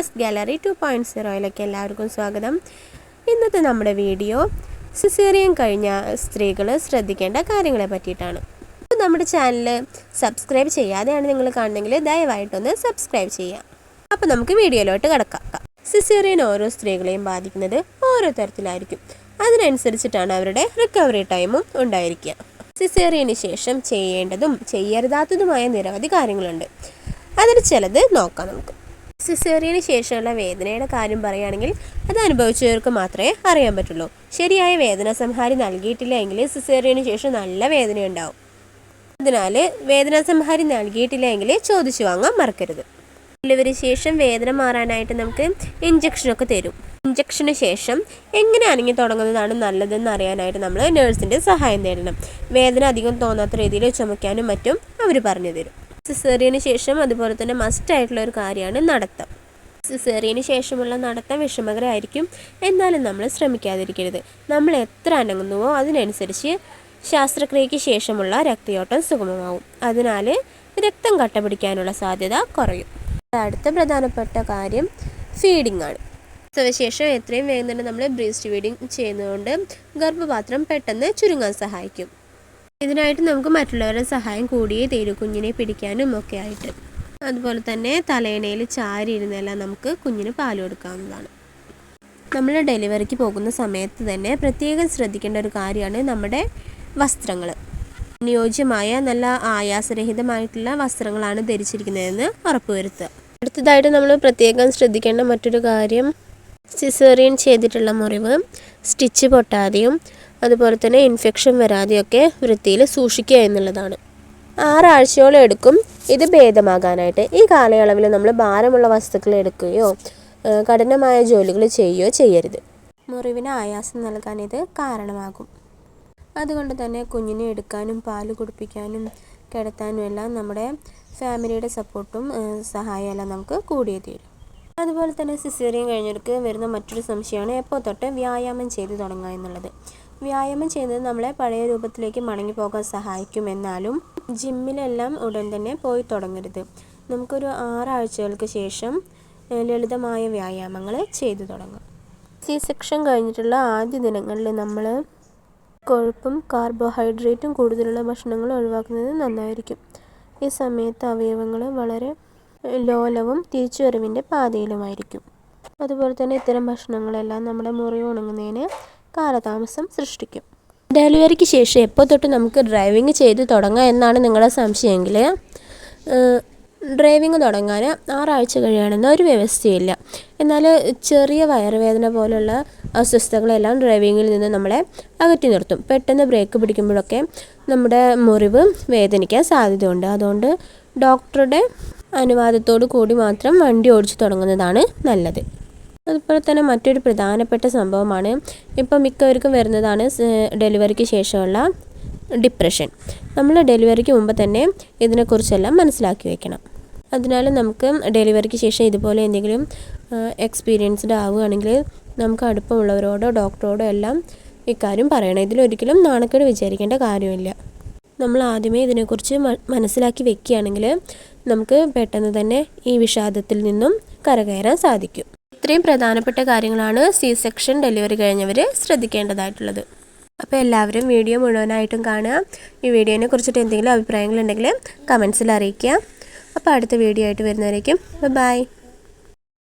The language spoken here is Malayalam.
ലാസ്റ്റ് ഗാലറി ടു പോയിന്റ് സീറോയിലേക്ക് എല്ലാവർക്കും സ്വാഗതം. ഇന്നത്തെ നമ്മുടെ വീഡിയോ സിസേറിയൻ കഴിഞ്ഞ സ്ത്രീകൾ ശ്രദ്ധിക്കേണ്ട കാര്യങ്ങളെ പറ്റിയിട്ടാണ്. നമ്മുടെ ചാനൽ സബ്സ്ക്രൈബ് ചെയ്യാതെയാണ് നിങ്ങൾ കാണുന്നതെങ്കിൽ ദയവായിട്ടൊന്ന് സബ്സ്ക്രൈബ് ചെയ്യാം അപ്പോൾ നമുക്ക് വീഡിയോയിലോട്ട് കിടക്കാം. സിസേറിയൻ ഓരോ സ്ത്രീകളെയും ബാധിക്കുന്നത് ഓരോ തരത്തിലായിരിക്കും. അതിനനുസരിച്ചിട്ടാണ് അവരുടെ റിക്കവറി ടൈമും ഉണ്ടായിരിക്കുക. സിസേറിയന് ശേഷം ചെയ്യേണ്ടതും ചെയ്യരുതാത്തതുമായ നിരവധി കാര്യങ്ങളുണ്ട്. അതിൽ ചിലത് നോക്കാം നമുക്ക്. സിസേറിയന് ശേഷമുള്ള വേദനയുടെ കാര്യം പറയുകയാണെങ്കിൽ അത് അനുഭവിച്ചവർക്ക് മാത്രമേ അറിയാൻ പറ്റുള്ളൂ. ശരിയായ വേദന സംഹാരി നൽകിയിട്ടില്ല എങ്കിൽ സിസേറിയന് ശേഷം നല്ല വേദന ഉണ്ടാവും അതിനാൽ വേദന സംഹാരി നൽകിയിട്ടില്ല എങ്കിൽ ചോദിച്ചു വാങ്ങാൻ മറക്കരുത്. ഡെലിവറി ശേഷം വേദന മാറാനായിട്ട് നമുക്ക് ഇഞ്ചക്ഷനൊക്കെ തരും. ഇഞ്ചക്ഷന് ശേഷം എങ്ങനെ അനങ്ങി തുടങ്ങുന്നതാണ് നല്ലതെന്ന് അറിയാനായിട്ട് നമ്മൾ നേഴ്സിന്റെ സഹായം തേടണം വേദന അധികം തോന്നാത്ത രീതിയിൽ ചുമയ്ക്കാനും മറ്റും അവർ പറഞ്ഞു തരും. സിസേറിയന് ശേഷം അതുപോലെ തന്നെ മസ്റ്റ് ആയിട്ടുള്ള ഒരു കാര്യമാണ് നടത്തം. സിസേറിയന് ശേഷമുള്ള നടത്തം വിഷമകരമായിരിക്കും. എന്നാലും നമ്മൾ ശ്രമിക്കാതിരിക്കരുത്. നമ്മൾ എത്ര അനങ്ങുന്നുവോ അതിനനുസരിച്ച് ശാസ്ത്രക്രിയയ്ക്ക് ശേഷമുള്ള രക്തയോട്ടം സുഗമമാവും. അതിനാൽ രക്തം കട്ട പിടിക്കാനുള്ള സാധ്യത കുറയും. അടുത്ത പ്രധാനപ്പെട്ട കാര്യം ഫീഡിംഗ് ആണ്. പ്രസവശേഷം എത്രയും വേഗം തന്നെ നമ്മൾ ബ്രീസ്റ്റ് ഫീഡിംഗ് ചെയ്യുന്നതുകൊണ്ട് ഗർഭപാത്രം പെട്ടെന്ന് ചുരുങ്ങാൻ സഹായിക്കും. ഇതിനായിട്ട് നമുക്ക് മറ്റുള്ളവരുടെ സഹായം കൂടിയേ തീരൂ കുഞ്ഞിനെ പിടിക്കാനും ഒക്കെ ആയിട്ട്. അതുപോലെ തന്നെ തലേണയിൽ ചാരി ഇരുന്നെല്ലാം നമുക്ക് കുഞ്ഞിന് പാൽ കൊടുക്കാവുന്നതാണ്. നമ്മൾ ഡെലിവറിക്ക് പോകുന്ന സമയത്ത് തന്നെ പ്രത്യേകം ശ്രദ്ധിക്കേണ്ട ഒരു കാര്യമാണ് നമ്മുടെ വസ്ത്രങ്ങൾ അനുയോജ്യമായ നല്ല ആയാസരഹിതമായിട്ടുള്ള വസ്ത്രങ്ങളാണ് ധരിച്ചിരിക്കുന്നതെന്ന് ഉറപ്പുവരുത്തുക. അടുത്തതായിട്ട് നമ്മൾ പ്രത്യേകം ശ്രദ്ധിക്കേണ്ട മറ്റൊരു കാര്യം സിസേറിയൻ ചെയ്തിട്ടുള്ള മുറിവ് സ്റ്റിച്ച് പൊട്ടാതെയും അതുപോലെ തന്നെ ഇൻഫെക്ഷൻ വരാതെയൊക്കെ വൃത്തിയിൽ സൂക്ഷിക്കുക എന്നുള്ളതാണ്. ആറാഴ്ചയോളം എടുക്കും. ഇത് ഭേദമാകാനായിട്ട്. ഈ കാലയളവിൽ നമ്മൾ ഭാരമുള്ള വസ്തുക്കൾ എടുക്കുകയോ കഠിനമായ ജോലികൾ ചെയ്യുകയോ ചെയ്യരുത്. മുറിവിന് ആയാസം നൽകാൻ ഇത് കാരണമാകും. അതുകൊണ്ട് തന്നെ കുഞ്ഞിനെ എടുക്കാനും പാൽ കുടിപ്പിക്കാനും കിടത്താനും എല്ലാം നമ്മുടെ ഫാമിലിയുടെ സപ്പോർട്ടും സഹായമെല്ലാം നമുക്ക് കൂടിയേ തീരും. അതുപോലെ തന്നെ സിസേറിയം കഴിഞ്ഞവർക്ക് വരുന്ന മറ്റൊരു സംശയമാണ് എപ്പോൾ തൊട്ട് വ്യായാമം ചെയ്തു തുടങ്ങുക എന്നുള്ളത്. വ്യായാമം ചെയ്യുന്നത് നമ്മളെ പഴയ രൂപത്തിലേക്ക് മടങ്ങി പോകാൻ സഹായിക്കും എന്നാലും ജിമ്മിലെല്ലാം ഉടൻ തന്നെ പോയി തുടങ്ങരുത്. നമുക്കൊരു ആറാഴ്ചകൾക്ക് ശേഷം ലളിതമായ വ്യായാമങ്ങൾ ചെയ്തു തുടങ്ങാം. സി സെക്ഷൻ കഴിഞ്ഞിട്ടുള്ള ആദ്യ ദിനങ്ങളിൽ നമ്മൾ കൊഴുപ്പും കാർബോഹൈഡ്രേറ്റും കൂടുതലുള്ള ഭക്ഷണങ്ങൾ ഒഴിവാക്കുന്നത് നന്നായിരിക്കും. ഈ സമയത്ത് അവയവങ്ങൾ വളരെ ലോലവും തിരിച്ചുവരവിന്റെ പാതയിലുമായിരിക്കും. അതുപോലെ തന്നെ ഇത്തരം ഭക്ഷണങ്ങളെല്ലാം നമ്മുടെ മുറിവ് ഉണങ്ങുന്നതിന് കാലതാമസം സൃഷ്ടിക്കും. ഡെലിവറിക്ക് ശേഷം എപ്പോൾ തൊട്ട് നമുക്ക് ഡ്രൈവിംഗ് ചെയ്ത് തുടങ്ങാം എന്നാണ് നിങ്ങളുടെ സംശയമെങ്കിൽ ഡ്രൈവിംഗ് തുടങ്ങാൻ ആറാഴ്ച കഴിയണമെന്ന ഒരു വ്യവസ്ഥയില്ല. എന്നാൽ ചെറിയ വയറുവേദന പോലുള്ള അസ്വസ്ഥതകളെല്ലാം ഡ്രൈവിങ്ങിൽ നിന്ന് നമ്മളെ അകറ്റി നിർത്തും. പെട്ടെന്ന് ബ്രേക്ക് പിടിക്കുമ്പോഴൊക്കെ നമ്മുടെ മുറിവ് വേദനിക്കാൻ സാധ്യതയുണ്ട്. അതുകൊണ്ട് ഡോക്ടറുടെ അനുവാദത്തോടു കൂടി മാത്രം വണ്ടി ഓടിച്ചു തുടങ്ങുന്നതാണ് നല്ലത്. അതുപോലെ തന്നെ മറ്റൊരു പ്രധാനപ്പെട്ട സംഭവമാണ് ഇപ്പം മിക്കവർക്കും വരുന്നതാണ് ഡെലിവറിക്ക് ശേഷമുള്ള ഡിപ്രഷൻ. നമ്മൾ ഡെലിവറിക്ക് മുമ്പ് തന്നെ ഇതിനെക്കുറിച്ചെല്ലാം മനസ്സിലാക്കി വെക്കണം. അതിനാൽ നമുക്ക് ഡെലിവറിക്ക് ശേഷം ഇതുപോലെ എന്തെങ്കിലും എക്സ്പീരിയൻസ്ഡ് ആവുകയാണെങ്കിൽ നമുക്ക് അടുപ്പമുള്ളവരോടോ ഡോക്ടറോടോ എല്ലാം ഇക്കാര്യം പറയണം. ഇതിലൊരിക്കലും നാണക്കേട് വിചാരിക്കേണ്ട കാര്യമില്ല. നമ്മൾ ആദ്യമേ ഇതിനെക്കുറിച്ച് മനസ്സിലാക്കി വെക്കുകയാണെങ്കിൽ നമുക്ക് പെട്ടെന്ന് തന്നെ ഈ വിഷാദത്തിൽ നിന്നും കരകയറാൻ സാധിക്കും. ഇത്രയും പ്രധാനപ്പെട്ട കാര്യങ്ങളാണ് സി സെക്ഷൻ ഡെലിവറി കഴിഞ്ഞവർ ശ്രദ്ധിക്കേണ്ടതായിട്ടുള്ളത്. അപ്പോൾ എല്ലാവരും വീഡിയോ മുഴുവനായിട്ടും കാണുക. ഈ വീഡിയോനെ കുറിച്ചിട്ട് എന്തെങ്കിലും അഭിപ്രായങ്ങളുണ്ടെങ്കിൽ കമൻസിൽ അറിയിക്കുക. അപ്പോൾ അടുത്ത വീഡിയോ ആയിട്ട് വരുന്നവരേക്കും ബൈ.